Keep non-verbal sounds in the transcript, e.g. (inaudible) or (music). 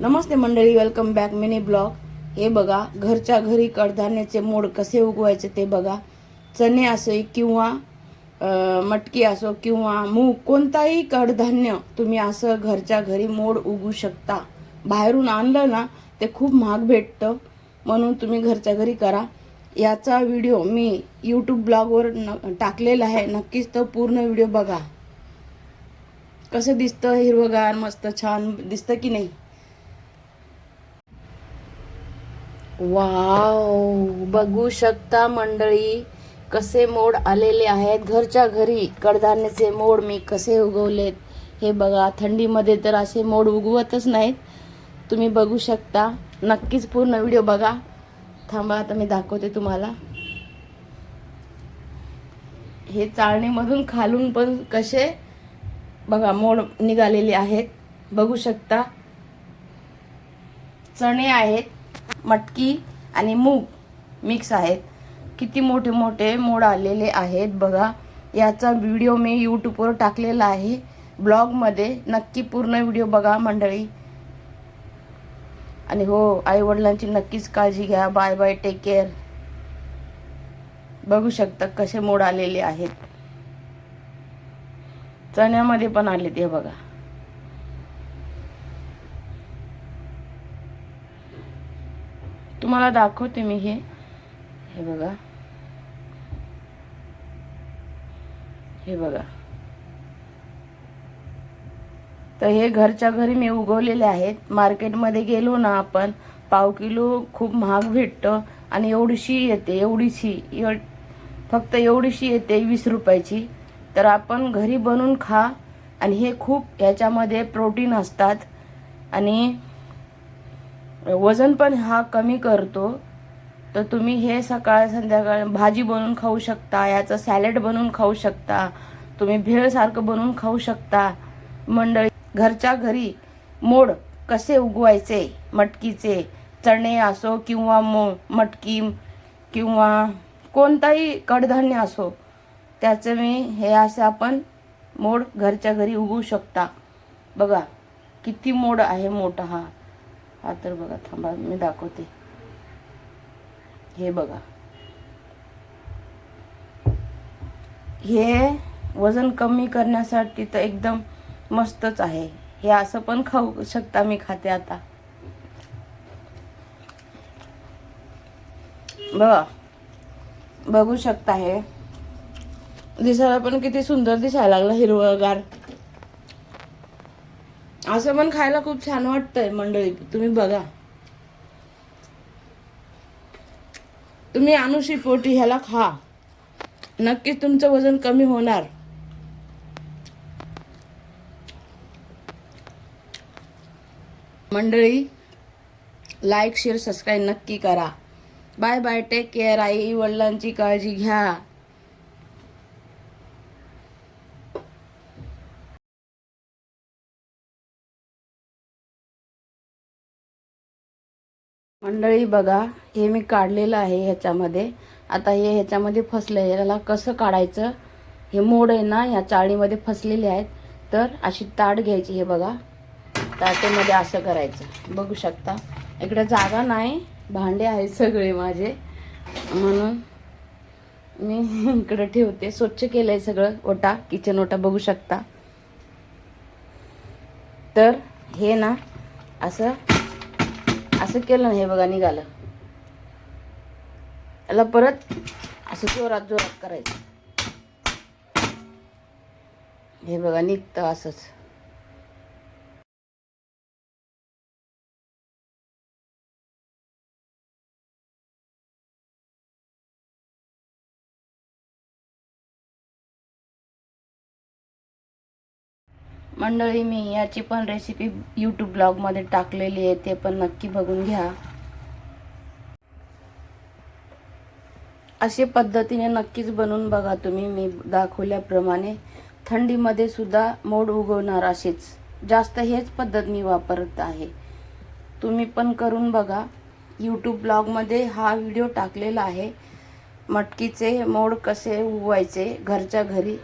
नमस्ते मंडळी welcome back mini blog हे बघा घरच्या घरी कडधान्याचे मोड कसे उगवायचे ते बघा. चणे असो किंवा मटकी असो किंवा मूग कोणताही कडधान्य तुम्ही असं घरच्या घरी मोड उगवू शकता. बाहेरून आणलं ना ते खूप महाग भेटतं. म्हणून तुम्ही घरच्या घरी करा. याचा व्हिडिओ मी यूट्यूब ब्लॉगवर न टाकलेला आहे. नक्कीच तो पूर्ण व्हिडिओ बघा. कसं दिसतं हिरवंगार मस्त छान दिसतं की नाही? वाव बघू शकता मंडळी कसे मोड आलेले आहेत. घरच्या घरी कडधान्याचे मोड मी कसे उगवलेत. हे बघा थंडीमध्ये तर असे मोड उगवतच नाहीत. तुम्ही बघू शकता. नक्कीच पूर्ण व्हिडिओ बघा. थांबा आता मी दाखवते तुम्हाला. हे चाळणीमधून खालून पण कसे बघा मोड निघालेले आहेत. बघू शकता. चणे आहेत. मटकी आणि मूग मिक्स आहेत. किती मोठे मोठे मोड आलेले आहेत बघा. याचा व्हिडिओ मी यूट्यूबवर टाकलेला आहे. ब्लॉगमध्ये नक्की पूर्ण व्हिडिओ बघा मंडळी. आणि हो आईवडिलांची नक्कीच काळजी घ्या. बाय बाय टेक केअर बघू शकता कसे मोड आलेले आहेत. चण्यामध्ये पण आले ते बघा. तुम्हाला दाखवते मी हे. हे बघा. हे बघा. तर हे घरच्या घरी मी उगवलेले आहेत. मार्केटमध्ये गेलो ना आपण पाव किलो खूप महाग भेटतं आणि एवढीशी येते एवढीशी. एव- फक्त एवढीशी येते वीस रुपयाची. तर आपण घरी बनवून खा. आणि हे खूप ह्याच्यामध्ये प्रोटीन असतात. आणि वजन पण हा कमी करतो तर तुम्ही हे सकाळ संध्याकाळ भाजी बनवून खाऊ शकता याचं सॅलड बनवून खाऊ शकता तुम्ही भेळसारखं बनवून खाऊ शकता. मंडळी घरच्या घरी मोड कसे उगवायचे? मटकीचे चणे असो किंवा मो मटकी किंवा कोणताही कडधान्य असो त्याचं मी हे असं आपण मोड घरच्या घरी उगवू शकता. बघा किती मोड आहे मोठा हा. हा तर बघा थांबा मी दाखवते. हे बघा. हे वजन कमी करण्यासाठी तर एकदम मस्तच आहे. हे असं पण खाऊ शकता मी खाते आता. बघा. बघू शकता हे. दिसायला पण किती सुंदर दिसायला लागलं हिरवगार. असं पण खायला खूप छान वाटतंय मंडळी. तुम्ही बघा. तुम्ही अनुशी पोटी ह्याला खा. नक्कीच तुमचं वजन कमी होणार. मंडळी लाईक शेअर सबस्क्राईब नक्की करा. बाय बाय टेक केअर आई वडिलांची काळजी घ्या. मंडळी बघा हे मी काढलेलं आहे ह्याच्यामध्ये. आता हे ह्याच्यामध्ये फसलं आहे याला कसं काढायचं? हे मोड आहे ना ह्या चाळीमध्ये फसलेले आहेत. तर अशी ताट घ्यायची हे बघा. ताटेमध्ये असं करायचं. बघू शकता. इकडे जागा नाही. भांडे आहेत सगळे माझे. म्हणून मी (laughs) इकडे ठेवते. स्वच्छ केलं आहे सगळं ओटा किचन ओटा बघू शकता. तर हे ना असं असं केलं ना हे बघा निघालं. याला परत असं जोरात जोरात करायचं. हे बघा निघतं असंच. मंडळी मी याची पण रेसिपी यूट्यूब ब्लॉगमध्ये टाकलेली आहे ते पण नक्की बघून घ्या. असे पद्धतीने नक्कीच बनवून बघा तुम्ही. मी दाखवल्याप्रमाणे थंडीमध्ये सुद्धा मोड उगवणार असेच. जास्त हेच पद्धत मी वापरत आहे. तुम्ही पण करून बघा. यूट्यूब ब्लॉगमध्ये हा व्हिडिओ टाकलेला आहे. मटकीचे मोड कसे उगवायचे घरच्या घरी.